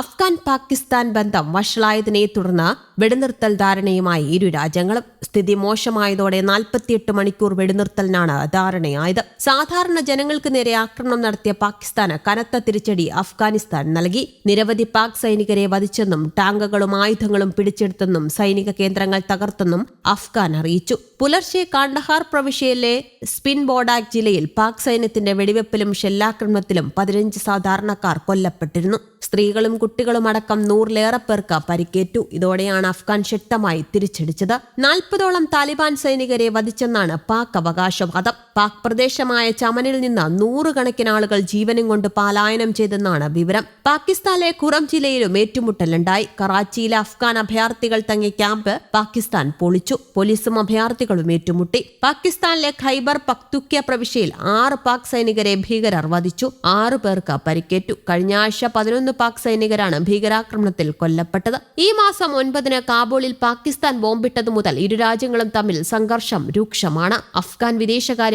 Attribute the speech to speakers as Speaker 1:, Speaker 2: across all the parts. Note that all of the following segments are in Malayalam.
Speaker 1: അഫ്ഗാൻ പാകിസ്ഥാൻ ബന്ധം വഷളായതിനെ തുടർന്ന് വെടിനിർത്തൽ ധാരണയുമായി ഇരു രാജ്യങ്ങളും. സ്ഥിതി മോശമായതോടെ നാൽപ്പത്തിയെട്ട് മണിക്കൂർ വെടിനിർത്തലിനാണ് ധാരണയായത്. സാധാരണ ജനങ്ങൾക്ക് നേരെ ആക്രമണം നടത്തിയ പാകിസ്ഥാന് കനത്ത തിരിച്ചടി അഫ്ഗാനിസ്ഥാൻ നൽകി. നിരവധി പാക് സൈനികരെ വധിച്ചെന്നും ടാങ്കുകളും ആയുധങ്ങളും പിടിച്ചെടുത്തെന്നും സൈനിക കേന്ദ്രങ്ങൾ തകർത്തെന്നും അഫ്ഗാൻ അറിയിച്ചു. പുലർച്ചെ കാണ്ഡഹാർ പ്രവിശ്യയിലെ സ്പിൻ ബോഡാക് ജില്ലയിൽ പാക് സൈന്യത്തിന്റെ വെടിവെപ്പിലും ഷെല്ലാക്രമണത്തിലും പതിനഞ്ച് സാധാരണക്കാർ കൊല്ലപ്പെട്ടിരുന്നു. സ്ത്രീകളും കുട്ടികളും അടക്കം നൂറിലേറെ പേർക്ക് പരിക്കേറ്റു. ഇതോടെയാണ് അഫ്ഗാൻ ശക്തമായി തിരിച്ചടിച്ചത്. നാൽപ്പതോളം താലിബാൻ സൈനികരെ വധിച്ചെന്നാണ് പാക് അവകാശവാദം. പാക് പ്രദേശമായ ചമനിൽ നിന്ന് നൂറുകണക്കിന് ആളുകൾ ജീവനും കൊണ്ട് പലായനം ചെയ്തെന്നാണ് വിവരം. പാകിസ്ഥാനിലെ ഖുറം ജില്ലയിലും ഏറ്റുമുട്ടലുണ്ടായി. കറാച്ചിയിലെ അഫ്ഗാൻ അഭയാർത്ഥികൾ തങ്ങിയ ക്യാമ്പ് പാകിസ്ഥാൻ പൊളിച്ചു. പോലീസും അഭയാർത്ഥികളും ഏറ്റുമുട്ടി. പാകിസ്ഥാനിലെ ഖൈബർ പക്തുക്യ പ്രവിശ്യയിൽ ആറ് പാക് സൈനികരെ ഭീകരർ വധിച്ചു. ആറു പേർക്ക് പരിക്കേറ്റു. കഴിഞ്ഞ ആഴ്ച പതിനൊന്ന് പാക് സൈനികരാണ് ഭീകരാക്രമണത്തിൽ കൊല്ലപ്പെട്ടത്. ഈ മാസം ഒൻപതിന് കാബൂളിൽ പാകിസ്ഥാൻ ബോംബിട്ടതു മുതൽ ഇരു രാജ്യങ്ങളും തമ്മിൽ സംഘർഷം രൂക്ഷമാണ്. അഫ്ഗാൻ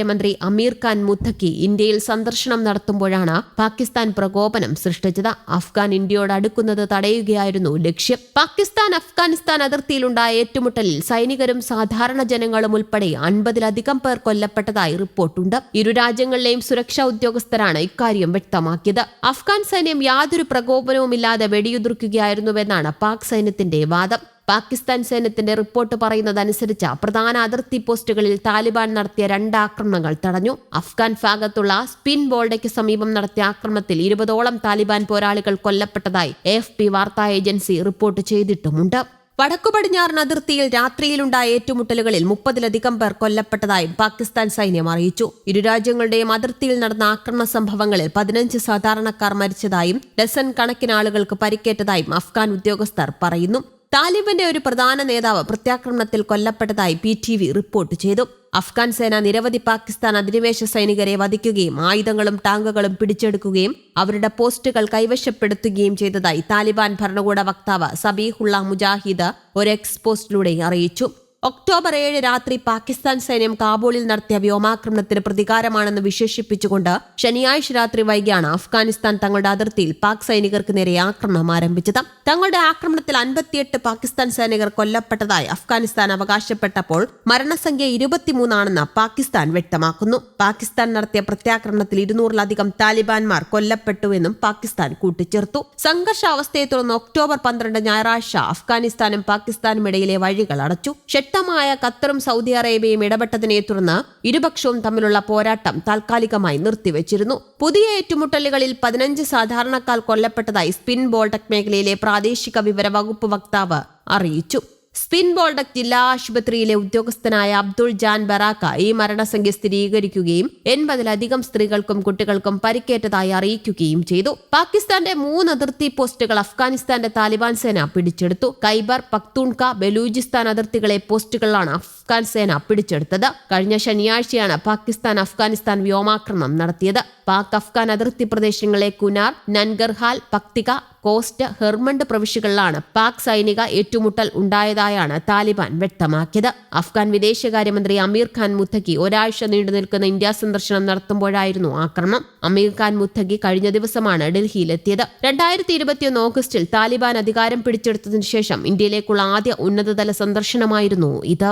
Speaker 1: വിദേശകാര്യമന്ത്രി അമീർ ഖാൻ മുത്തക്കി ഇന്ത്യയിൽ സന്ദർശനം നടത്തുമ്പോഴാണ് പാകിസ്ഥാൻ പ്രകോപനം സൃഷ്ടിച്ചത്. അഫ്ഗാൻ ഇന്ത്യയോട് അടുക്കുന്നത് തടയുകയായിരുന്നു ലക്ഷ്യം. പാകിസ്ഥാൻ അഫ്ഗാനിസ്ഥാൻ അതിർത്തിയിലുണ്ടായ ഏറ്റുമുട്ടലിൽ സൈനികരും സാധാരണ ജനങ്ങളും ഉൾപ്പെടെ അൻപതിലധികം പേർ കൊല്ലപ്പെട്ടതായി റിപ്പോർട്ടുണ്ട്. ഇരു രാജ്യങ്ങളിലെയും സുരക്ഷാ ഉദ്യോഗസ്ഥരാണ് ഇക്കാര്യം വ്യക്തമാക്കിയത്. അഫ്ഗാൻ സൈന്യം യാതൊരു പ്രകോപനവുമില്ലാതെ വെടിയുതിർക്കുകയായിരുന്നുവെന്നാണ് പാക് സൈന്യത്തിന്റെ വാദം. പാകിസ്ഥാൻ സൈന്യത്തിന്റെ റിപ്പോർട്ട് പറയുന്നതനുസരിച്ച് പ്രധാന അതിർത്തി പോസ്റ്റുകളിൽ താലിബാൻ നടത്തിയ രണ്ട് ആക്രമണങ്ങൾ തടഞ്ഞു. അഫ്ഗാൻ ഭാഗത്തുള്ള സ്പിൻ ബോൾഡയ്ക്ക് സമീപം നടത്തിയ ആക്രമണത്തിൽ ഇരുപതോളം താലിബാൻ പോരാളികൾ കൊല്ലപ്പെട്ടതായി എഫ് പി വാർത്താ ഏജൻസി റിപ്പോർട്ട് ചെയ്തിട്ടുമുണ്ട്. വടക്കു പടിഞ്ഞാറൻ അതിർത്തിയിൽ രാത്രിയിലുണ്ടായ ഏറ്റുമുട്ടലുകളിൽ മുപ്പതിലധികം പേർ കൊല്ലപ്പെട്ടതായും പാകിസ്ഥാൻ സൈന്യം അറിയിച്ചു. ഇരു രാജ്യങ്ങളുടെയും അതിർത്തിയിൽ നടന്ന ആക്രമണ സംഭവങ്ങളിൽ പതിനഞ്ച് സാധാരണക്കാർ മരിച്ചതായും ഡസൻ കണക്കിന് ആളുകൾക്ക് പരിക്കേറ്റതായും അഫ്ഗാൻ ഉദ്യോഗസ്ഥർ പറയുന്നു. താലിബന്റെ ഒരു പ്രധാന നേതാവ് പ്രത്യാക്രമണത്തിൽ കൊല്ലപ്പെട്ടതായി പി ടി വി റിപ്പോർട്ട് ചെയ്തു. അഫ്ഗാൻ സേന നിരവധി പാകിസ്ഥാൻ അധിനിവേശ സൈനികരെ വധിക്കുകയും ആയുധങ്ങളും ടാങ്കുകളും പിടിച്ചെടുക്കുകയും അവരുടെ പോസ്റ്റുകൾ കൈവശപ്പെടുത്തുകയും ചെയ്തതായി താലിബാൻ ഭരണകൂട വക്താവ് സബീഹുള്ള മുജാഹിദ് ഒരു എക്സ് പോസ്റ്റിലൂടെ അറിയിച്ചു. ഒക്ടോബർ ഏഴ് രാത്രി പാകിസ്ഥാൻ സൈന്യം കാബൂളിൽ നടത്തിയ വ്യോമാക്രമണത്തിന് പ്രതികാരമാണെന്ന് വിശേഷിപ്പിച്ചുകൊണ്ട് ശനിയാഴ്ച രാത്രി വൈകിയാണ് അഫ്ഗാനിസ്ഥാൻ തങ്ങളുടെ അതിർത്തിയിൽ പാക് സൈനികർക്ക് നേരെ ആക്രമണം ആരംഭിച്ചത്. തങ്ങളുടെ ആക്രമണത്തിൽ അൻപത്തിയെട്ട് പാകിസ്ഥാൻ സൈനികർ കൊല്ലപ്പെട്ടതായി അഫ്ഗാനിസ്ഥാൻ അവകാശപ്പെട്ടപ്പോൾ മരണസംഖ്യ ഇരുപത്തിമൂന്നാണെന്ന് പാകിസ്ഥാൻ വ്യക്തമാക്കുന്നു. പാകിസ്ഥാൻ നടത്തിയ പ്രത്യാക്രമണത്തിൽ ഇരുന്നൂറിലധികം താലിബാൻമാർ കൊല്ലപ്പെട്ടുവെന്നും പാകിസ്ഥാൻ കൂട്ടിച്ചേർത്തു. സംഘർഷാവസ്ഥയെ തുടർന്ന് ഒക്ടോബർ പന്ത്രണ്ട് ഞായറാഴ്ച അഫ്ഗാനിസ്ഥാനും പാകിസ്ഥാനും ഇടയിലെ വഴികൾ അടച്ചു. ശക്തമായ ഖത്തറും സൗദി അറേബ്യയും ഇടപെട്ടതിനെ തുടർന്ന് ഇരുപക്ഷവും തമ്മിലുള്ള പോരാട്ടം താൽക്കാലികമായി നിർത്തിവച്ചിരുന്നു. പുതിയ ഏറ്റുമുട്ടലുകളിൽ പതിനഞ്ച് സാധാരണക്കാർ കൊല്ലപ്പെട്ടതായി സ്പിൻ ബോൾട്ടക് മേഖലയിലെ പ്രാദേശിക വിവര വകുപ്പ് വക്താവ് അറിയിച്ചു. സ്പിൻ ബോൾഡക് ജില്ലാ ആശുപത്രിയിലെ ഉദ്യോഗസ്ഥനായ അബ്ദുൾ ജാൻ ബറാക്ക ഈ മരണസംഖ്യ സ്ഥിരീകരിക്കുകയും എൺപതിലധികം സ്ത്രീകൾക്കും കുട്ടികൾക്കും പരിക്കേറ്റതായി അറിയിക്കുകയും ചെയ്തു. പാകിസ്ഥാന്റെ മൂന്ന് അതിർത്തി പോസ്റ്റുകൾ അഫ്ഗാനിസ്ഥാന്റെ താലിബാൻ സേന പിടിച്ചെടുത്തു. കൈബർ പക്തൂൺക ബലൂചിസ്ഥാൻ അതിർത്തികളെ പോസ്റ്റുകളാണ് അഫ്ഗാൻ സേന പിടിച്ചെടുത്തത്. കഴിഞ്ഞ ശനിയാഴ്ചയാണ് പാകിസ്ഥാൻ അഫ്ഗാനിസ്ഥാൻ വ്യോമാക്രമണം നടത്തിയത്. പാക് അഫ്ഗാൻ അതിർത്തി പ്രദേശങ്ങളെ കുനാർ നൻഗർഹാൽ പക്തിക കോസ്റ്റ് ഹെർമണ്ട് പ്രവിശ്യകളിലാണ് പാക് സൈനിക ഏറ്റുമുട്ടൽ ഉണ്ടായതായാണ് താലിബാൻ വ്യക്തമാക്കിയത്. അഫ്ഗാൻ വിദേശകാര്യമന്ത്രി അമീർ ഖാൻ മുത്തഖി ഒരാഴ്ച നീണ്ടു നിൽക്കുന്ന ഇന്ത്യ സന്ദർശനം നടത്തുമ്പോഴായിരുന്നു ആക്രമണം. അമീർ ഖാൻ മുത്തഖി കഴിഞ്ഞ ദിവസമാണ് ഡൽഹിയിലെത്തിയത്. രണ്ടായിരത്തി ഇരുപത്തിയൊന്ന് ഓഗസ്റ്റിൽ താലിബാൻ അധികാരം പിടിച്ചെടുത്തതിനു ശേഷം ഇന്ത്യയിലേക്കുള്ള ആദ്യ ഉന്നതതല സന്ദർശനമായിരുന്നു ഇത്.